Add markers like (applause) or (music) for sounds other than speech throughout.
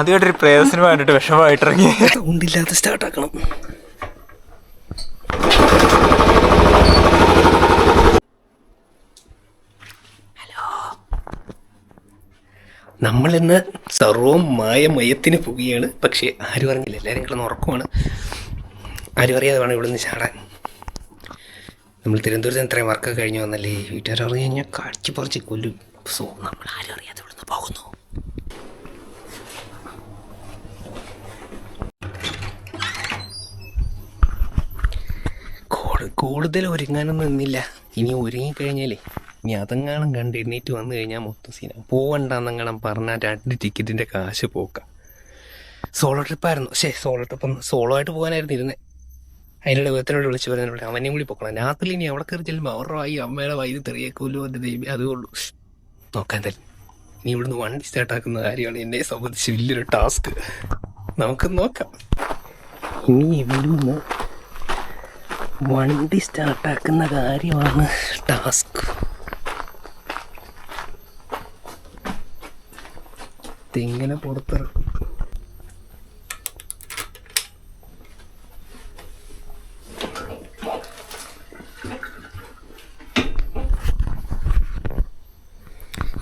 ആദ്യമായിട്ടൊരു പ്രേതസിനിമ കണ്ടിട്ട് വിഷമമായിട്ടിറങ്ങി. സൗണ്ടില്ലാതെ സ്റ്റാർട്ട് ആക്കണം. നമ്മളിന്ന് മായ മയത്തിന് പോവുകയാണ് പക്ഷേ ആരും അറിഞ്ഞില്ല. എല്ലാവരും കിടന്ന് ഉറക്കമാണ് ആരും അറിയാതെ വേണം ഇവിടുന്ന് ചാടാൻ. നമ്മൾ തിരുവനന്തപുരത്ത് ഇത്രയും വർക്കൊക്കെ കഴിഞ്ഞു വന്നല്ലേ? വീട്ടുകാർ അറിഞ്ഞു കഴിഞ്ഞാൽ കാഴ്ച പറിച്ച് കൊല്ലും. സോ നമ്മൾ ആരും അറിയാതെ ഇവിടുന്ന് പോകുന്നു കൂടു- കൂടുതൽ ഒരുങ്ങാനൊന്നും നിന്നില്ല. ഇനി ഒരുങ്ങിക്കഴിഞ്ഞാലേ ഇനി അതെങ്ങാനും കണ്ട് എണ്ണീറ്റ് വന്നു കഴിഞ്ഞാൽ മൊത്തം സീന പോവണ്ടെന്നങ്ങളും പറഞ്ഞാൽ രണ്ട് ടിക്കറ്റിന്റെ കാശ് പോക്കാം. സോളോ ട്രിപ്പായിരുന്നു ശേ സോളോ ട്രിപ്പ് സോളോ ആയിട്ട് പോകാനായിരുന്നു ഇരുന്നത് അതിനിടെ വിധത്തിനോട് വിളിച്ച് പറഞ്ഞിട്ട് അവനെയും കൂടി പൊക്കണം. രാത്രി ഇനി അവിടെ കയറി ചെല്ലുമ്പോൾ അവരുടെ വായി അമ്മയുടെ വൈദ്യുതി തെറിയേക്കുമല്ലോ എന്റെ ദൈവം അതേ ഉള്ളൂ. നോക്കാൻ തരും. ഇനി ഇവിടുന്ന് വണ്ടി സ്റ്റാർട്ടാക്കുന്ന കാര്യമാണ് എന്നെ സംബന്ധിച്ച് വലിയൊരു ടാസ്ക് നമുക്ക് നോക്കാം. ഇനി ഇവിടുന്ന് വണ്ടി സ്റ്റാർട്ടാക്കുന്ന കാര്യമാണ് ടാസ്ക് തെങ്ങനെ പുറത്തിറക്കും.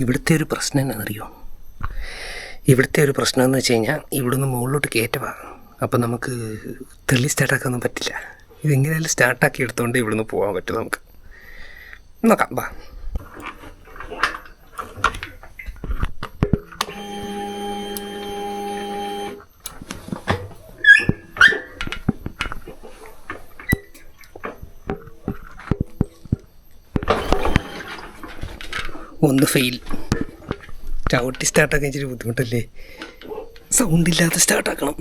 ഇവിടുത്തെ ഒരു പ്രശ്നം അറിയോ ഇവിടുത്തെ ഒരു പ്രശ്നം എന്ന് വെച്ച് കഴിഞ്ഞാൽ ഇവിടുന്ന് മുകളിലോട്ട് കയറ്റവാ. അപ്പം നമുക്ക് തെളി സ്റ്റാർട്ടാക്കാനൊന്നും പറ്റില്ല. ഇതെങ്ങനെയായാലും സ്റ്റാർട്ടാക്കി എടുത്തുകൊണ്ട് ഇവിടുന്ന് പോകാൻ പറ്റും നമുക്ക്. നോക്കാം വാ ഒന്ന് ഫെയിൽ ചവിട്ടി സ്റ്റാർട്ടാക്കാൻ ഇച്ചിരി ബുദ്ധിമുട്ടല്ലേ? സൗണ്ട് ഇല്ലാതെ സ്റ്റാർട്ടാക്കണം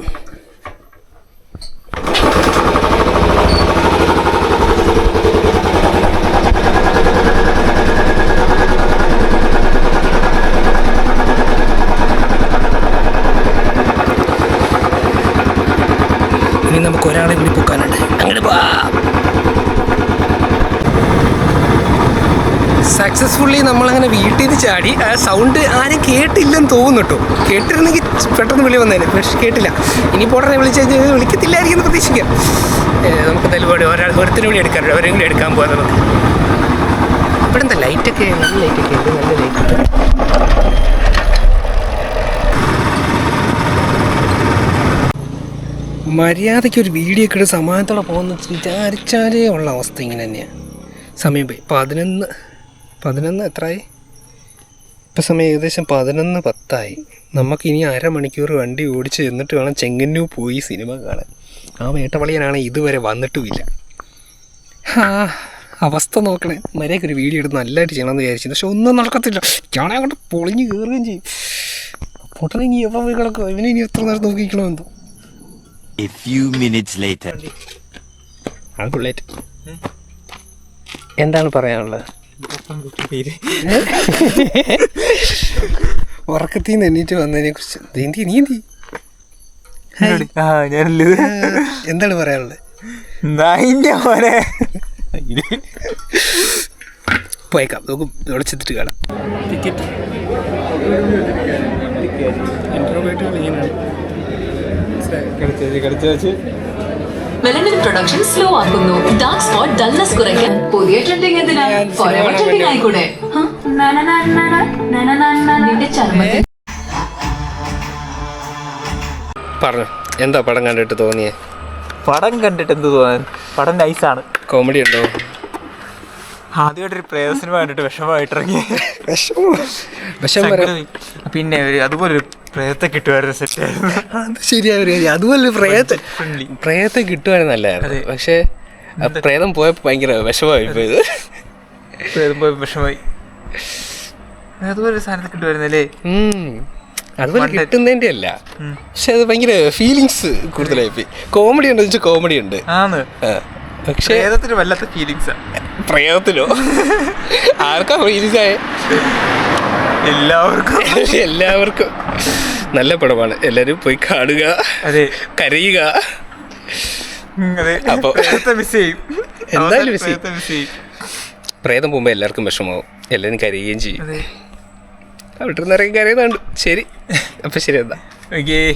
ഇനി നമുക്ക് ഒരാളെ കൂടി പൊക്കാനുണ്ട്. അങ്ങനെ സക്സസ്ഫുള്ളി നമ്മളങ്ങനെ വീട്ടിൽ നിന്ന് ചാടി ആ സൗണ്ട് ആരും കേട്ടില്ലെന്ന് തോന്നുന്നു കേട്ടോ. കേട്ടിരുന്നെങ്കിൽ പെട്ടെന്ന് വിളി വന്നേനെ പക്ഷെ കേട്ടില്ല. ഇനി പോട്ടെ വിളിച്ച് കഴിഞ്ഞാൽ വിളിക്കത്തില്ലായിരിക്കും എന്ന് പ്രതീക്ഷിക്കാം. നമുക്ക് നിലപാട് ഒരാൾ ഒരുത്തിനും കൂടി എടുക്കാറുണ്ട് അവരെയും കൂടി എടുക്കാൻ പോകാം നമുക്ക്. ഇവിടെ എന്താ ലൈറ്റൊക്കെ നല്ല ലൈറ്റൊക്കെ ഉണ്ട് നല്ല ലൈറ്റ് മര്യാദയ്ക്ക് ഒരു വീഡിയോ ഒക്കെ എടുത്ത് സമാനത്തോടെ പോകുന്ന വിചാരിച്ചാലേ ഉള്ള അവസ്ഥ ഇങ്ങനെ തന്നെയാണ് സമയം പോയി. പതിനൊന്ന് പതിനൊന്ന് എത്രയായി ഇപ്പം സമയം ഏകദേശം പതിനൊന്ന് പത്തായി. നമുക്ക് ഇനി അരമണിക്കൂർ വണ്ടി ഓടിച്ച് ചെന്നിട്ട് വേണം ചെങ്ങന്നൂർ പോയി സിനിമ കാണാൻ. ആ വേട്ടവളിയനാണ് ഇതുവരെ വന്നിട്ടുമില്ല. ആ അവസ്ഥ നോക്കണേ. മര്യാദയ്ക്ക് ഒരു വീഡിയോ എടുത്ത് നല്ലതായിട്ട് ചെയ്യണമെന്ന് വിചാരിച്ചു പക്ഷെ ഒന്നും നടക്കത്തില്ല. ഞാനങ്ങോട്ട് പൊളിഞ്ഞ് കയറുകയും ചെയ്യും. പൊട്ടനെ ഇനി എപ്പോൾ പോയി കിടക്കും ഇവനെ ഇനി എത്ര നേരം നോക്കിക്കണമെന്തോ A few minutes later. എന്താണ് പറയാനുള്ളത്? (laughs) ഉറക്കത്തിൽ നിന്ന് എണ്ണീറ്റ് വന്നതിനെ കുറിച്ച്. നീന്തി നീന്തി. എന്താണ് പറയാനുള്ളത്? പോയേക്കാം. നമുക്ക് ഇവിടെ ചെത്തിട്ട് കാണാം. ടിക്കറ്റ് മെലനിൻ പ്രൊഡക്ഷൻ സ്ലോ ആക്കുന്നു. ഡാർക്ക് സ്പോട്ട് ഡൾനെസ് കുറയ്ക്കാൻ പുതിയ ട്രെൻഡിങ് എന്തിനാ? ഫോrever ട്രെൻഡിങ് ആയിക്കൂടെ? ഹ? നിന്റെ ചർമ്മത്തിൽ. പറഞ്ഞു എന്താ പടം കണ്ടിട്ട് തോന്നിയേ? പടം കണ്ടിട്ട് എന്ത് തോന്നാൻ? പടം നൈസാണ് കോമഡി ഉണ്ടോ? ആദ്യമായിട്ടൊരു പ്രേതസിനിമ കണ്ടിട്ട് വിഷമമായിട്ടിറങ്ങി. പിന്നെ ഒരു അതുപോലെ ഒരു പ്രേതത്തെ കിട്ടുമായിരുന്നു സെറ്റ് അത് ശരിയാ അതുപോലെ പ്രേതത്തെ ഫ്രണ്ട്ലി പ്രേതത്തെ കിട്ടുവാനും നല്ലതായിരുന്നു. പക്ഷേ ആ പ്രേതം പോയപ്പോൾ ഭയങ്കര വിഷമമായി പോയത്. പ്രേതം പോയി വിഷമായി അതുപോലെ ഒരു സാധനത്തെ കിട്ടുമായിരുന്നല്ലേ. അതുപോലെ കിട്ടുന്നതിന്റെ അല്ല പക്ഷെ അത് ഭയങ്കര ഫീലിങ്സ് കൂടുതലായി പോയി കോമഡി ഉണ്ട് വെച്ചാൽ കോമഡി ഉണ്ട്. ആണ്. പക്ഷേ പ്രേതത്തിന് വല്ലാത്ത ഫീലിങ്സാ പ്രേതത്തിലോ? (laughs) ആർക്കാ ഫീലിങ്സ് ആയ? എല്ലാവർക്കും. (laughs) എല്ലാവർക്കും. നല്ല പടമാണ്. എല്ലാരും പോയി കാണുക അതെ. കരയുക. ഉം, അതെ. അപ്പൊ- മിസ് ചെയ്യും. എന്തായാലും മിസ് ചെയ്യും. പ്രേതം പോകുമ്പോൾ എല്ലാവർക്കും വിഷമാവും എല്ലാരും കരയുകയും ചെയ്യും. അവിടെ നിന്ന് ഇറങ്ങി കരയുന്നുണ്ട് ശരി. അപ്പം ശരി എന്താ ഓക്കേ